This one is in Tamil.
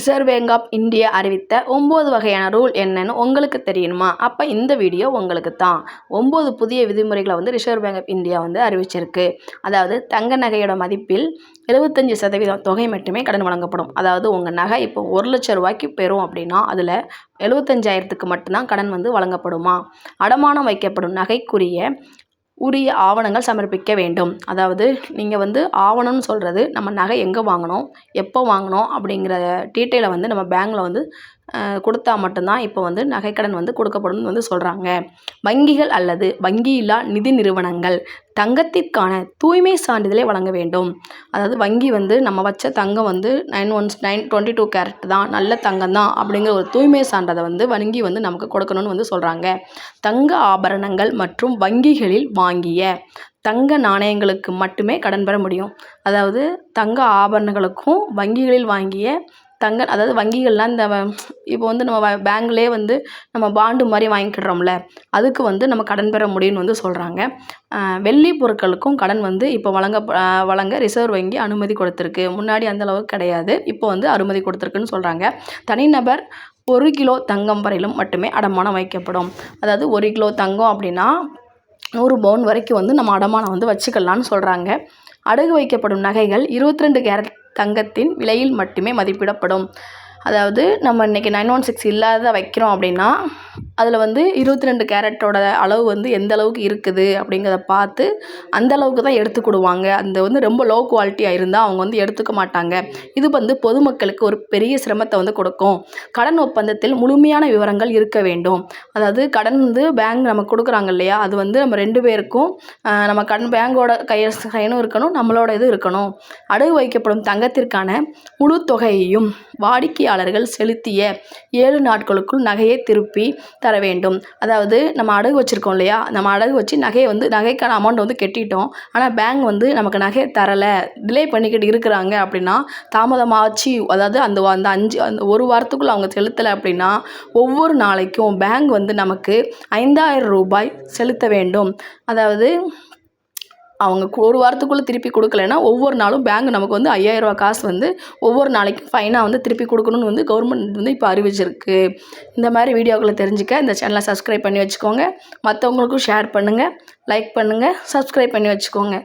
ரிசர்வ் பேங்க் ஆஃப் இந்தியா அறிவித்த ஒம்பது வகையான ரூல் என்னன்னு உங்களுக்கு தெரியணுமா அப்போ இந்த வீடியோ உங்களுக்கு தான். ஒம்பது புதிய விதிமுறைகளை வந்து ரிசர்வ் பேங்க் ஆஃப் இந்தியா வந்து அறிவிச்சிருக்கு. அதாவது தங்க நகையோட மதிப்பில் எழுபத்தஞ்சி சதவீதம் தொகை மட்டுமே கடன் வழங்கப்படும். அதாவது உங்கள் நகை இப்போ ஒரு லட்ச ரூபாய்க்கு பெறும் அப்படின்னா அதில் எழுபத்தஞ்சாயிரத்துக்கு மட்டும்தான் கடன் வந்து வழங்கப்படுமா? அடமானம் வைக்கப்படும் நகைக்குரிய உரிய ஆவணங்கள் சமர்ப்பிக்க வேண்டும். அதாவது நீங்கள் வந்து ஆவணம்னு சொல்கிறது நம்ம நகை எங்கே வாங்கினோம் எப்போ வாங்கினோம் அப்படிங்கிற டீட்டெயிலை வந்து நம்ம பேங்க்கில் வந்து கொடுத்தா மட்டும்தான் இப்போ வந்து நகைக்கடன் வந்து கொடுக்கப்படும்னு வந்து சொல்கிறாங்க வங்கிகள் அல்லது வங்கி இல்லா நிதி நிறுவனங்கள் தங்கத்திற்கான தூய்மை சான்றிதழை வழங்க வேண்டும். அதாவது வங்கி வந்து நம்ம வச்ச தங்கம் வந்து nine ones nine twenty two carat தான். நல்ல தங்கம் தான் அப்படிங்கிற ஒரு தூய்மை சான்றதை வந்து வங்கி வந்து நமக்கு கொடுக்கணும்னு வந்து சொல்கிறாங்க தங்க ஆபரணங்கள் மற்றும் வங்கிகளில் வாங்கிய தங்க நாணயங்களுக்கு மட்டுமே கடன் பெற முடியும். அதாவது தங்க ஆபரணங்களுக்கும் வங்கிகளில் வாங்கிய தங்க அதாவது வங்கிகள்லாம் இந்த இப்போ வந்து நம்ம பேங்க்லேயே வந்து நம்ம பாண்டு மாதிரி வாங்கிக்கிடுறோம்ல அதுக்கு வந்து நம்ம கடன் பெற முடியும்னு வந்து சொல்கிறாங்க வெள்ளி பொருட்களுக்கும் கடன் வந்து இப்போ வழங்க வழங்க ரிசர்வ் வங்கி அனுமதி கொடுத்துருக்கு. முன்னாடி அந்த அளவுக்கு கிடையாது இப்போ வந்து அனுமதி கொடுத்துருக்குன்னு சொல்கிறாங்க தனிநபர் ஒரு கிலோ தங்கம் வரையிலும் மட்டுமே அடமானம் வைக்கப்படும். அதாவது ஒரு கிலோ தங்கம் அப்படின்னா நூறு பவுன் வரைக்கும் வந்து நம்ம அடமானம் வந்து வச்சுக்கலான்னு சொல்கிறாங்க அடகு வைக்கப்படும் நகைகள் இருபத்தி ரெண்டு கேரட் தங்கத்தின் விலையில் மட்டுமே மதிப்பிடப்படும். அதாவது நம்ம இன்றைக்கி நைன் ஒன் சிக்ஸ் இல்லாத வைக்கிறோம் அப்படின்னா அதில் வந்து இருபத்தி ரெண்டு கேரட்டோட அளவு வந்து எந்த அளவுக்கு இருக்குது அப்படிங்கிறத பார்த்து அந்த அளவுக்கு தான் எடுத்துக்கிடுவாங்க அந்த வந்து ரொம்ப லோ குவாலிட்டியாக இருந்தால் அவங்க வந்து எடுத்துக்க மாட்டாங்க. இது வந்து பொதுமக்களுக்கு ஒரு பெரிய சிரமத்தை வந்து கொடுக்கும். கடன் ஒப்பந்தத்தில் முழுமையான விவரங்கள் இருக்க வேண்டும். அதாவது கடன் வந்து பேங்க் நமக்கு கொடுக்குறாங்க இல்லையா? அது வந்து நம்ம ரெண்டு பேருக்கும் நம்ம கடன் பேங்கோட கைய கையனும் இருக்கணும் நம்மளோட இது இருக்கணும். அடகு வைக்கப்படும் தங்கத்திற்கான முழு தொகையையும் வாடிக்கையாளர்கள் செலுத்திய ஏழு நாட்களுக்குள் நகையை திருப்பி தர வேண்டும். அதாவது நம்ம அடகு வச்சுருக்கோம் இல்லையா? நம்ம அடகு வச்சு நகையை வந்து நகைக்கான அமௌண்ட் வந்து கட்டிட்டோம். ஆனால் பேங்க் வந்து நமக்கு நகையை தரலை. டிலே பண்ணிக்கிட்டு இருக்கிறாங்க அப்படின்னா தாமதமாச்சு. அதாவது அந்த அந்த அஞ்சு அந்த ஒரு வாரத்துக்குள்ளே அவங்க செலுத்தலை அப்படின்னா ஒவ்வொரு நாளைக்கும் பேங்க் வந்து நமக்கு ஐந்தாயிரம் ரூபாய் செலுத்த வேண்டும். அதாவது அவங்க ஒரு வாரத்துக்குள்ளே திருப்பி கொடுக்கலன்னா ஒவ்வொரு நாளும் பேங்க் நமக்கு வந்து ஐயாயிரரூவா காசு வந்து ஒவ்வொரு நாளைக்கும் ஃபைனாக வந்து திருப்பி கொடுக்கணுன்னு வந்து கவர்மெண்ட் வந்து இப்போ அறிவிச்சிருக்கு. இந்த மாதிரி வீடியோக்களை தெரிஞ்சுக்க இந்த சேனலை சப்ஸ்கிரைப் பண்ணி வச்சுக்கோங்க. மற்றவங்களுக்கும் ஷேர் பண்ணுங்கள் லைக் பண்ணுங்கள் சப்ஸ்கிரைப் பண்ணி வச்சுக்கோங்க.